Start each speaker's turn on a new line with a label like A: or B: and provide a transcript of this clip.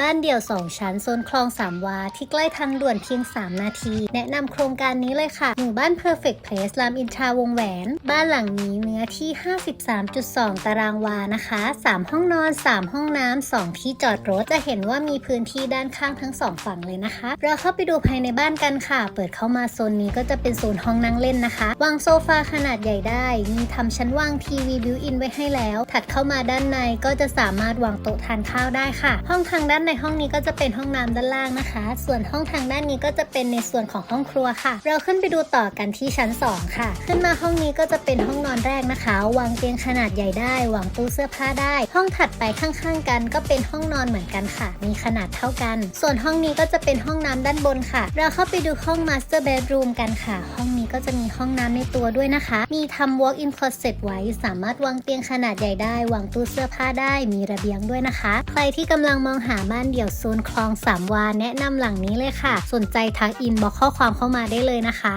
A: บ้านเดี่ยว 2 ชั้นโซนคลองสามวา ที่ใกล้ทางด่วนเพียง 3 นาที แนะนำโครงการนี้เลยค่ะ หมู่บ้าน Perfect Place รามอินทราวงแหวน บ้านหลังนี้เนื้อที่ 53.2 ตารางวานะคะ 3 ห้องนอน 3 ห้องน้ำ 2 ที่จอดรถจะเห็นว่ามีพื้นที่ด้านข้างทั้ง 2 ฝั่งเลยนะคะ เราเข้าไปดูภายในบ้านกันค่ะ เปิดเข้ามาโซนนี้ก็จะเป็นโซนห้องนั่งเล่นนะคะ วางโซฟาขนาดใหญ่ได้ มีทำชั้นวางทีวีบิวอินไว้ให้แล้ว ถัดเข้ามาด้านในก็จะสามารถวางโต๊ะทานข้าวได้ค่ะ ห้องทางด้านในห้องนี้ก็จะเป็นห้องน้ำด้านล่างนะคะ ส่วนห้องทางด้านนี้ก็จะเป็นในส่วนของห้องครัวค่ะ เราขึ้นไปดูต่อกันที่ชั้น 2 ค่ะ ขึ้นมาห้องนี้ก็จะเป็นห้องนอนแรกนะคะ วางเตียงขนาดใหญ่ได้วางตู้เสื้อผ้าได้ ห้องถัดไปข้างๆกัน ก็เป็นห้องนอนเหมือนกันค่ะ มีขนาดเท่ากัน ส่วนห้องนี้ก็จะเป็นห้องน้ำด้านบนค่ะ เราเข้าไปดูห้อง Master Bedroom กันค่ะ ห้องนี้ก็จะมีห้องน้ำในตัวด้วยนะคะ มีทำ walk in closet ไว้ สามารถวางเตียงขนาดใหญ่ได้ วางตู้เสื้อผ้าได้ มีระเบียงด้วยนะคะ ใครที่กำลังมองหาบ้านเดี่ยวโซนคลองสามวาแนะนำหลังนี้เลยค่ะ สนใจทักอินบอกข้อความเข้ามาได้เลยนะคะ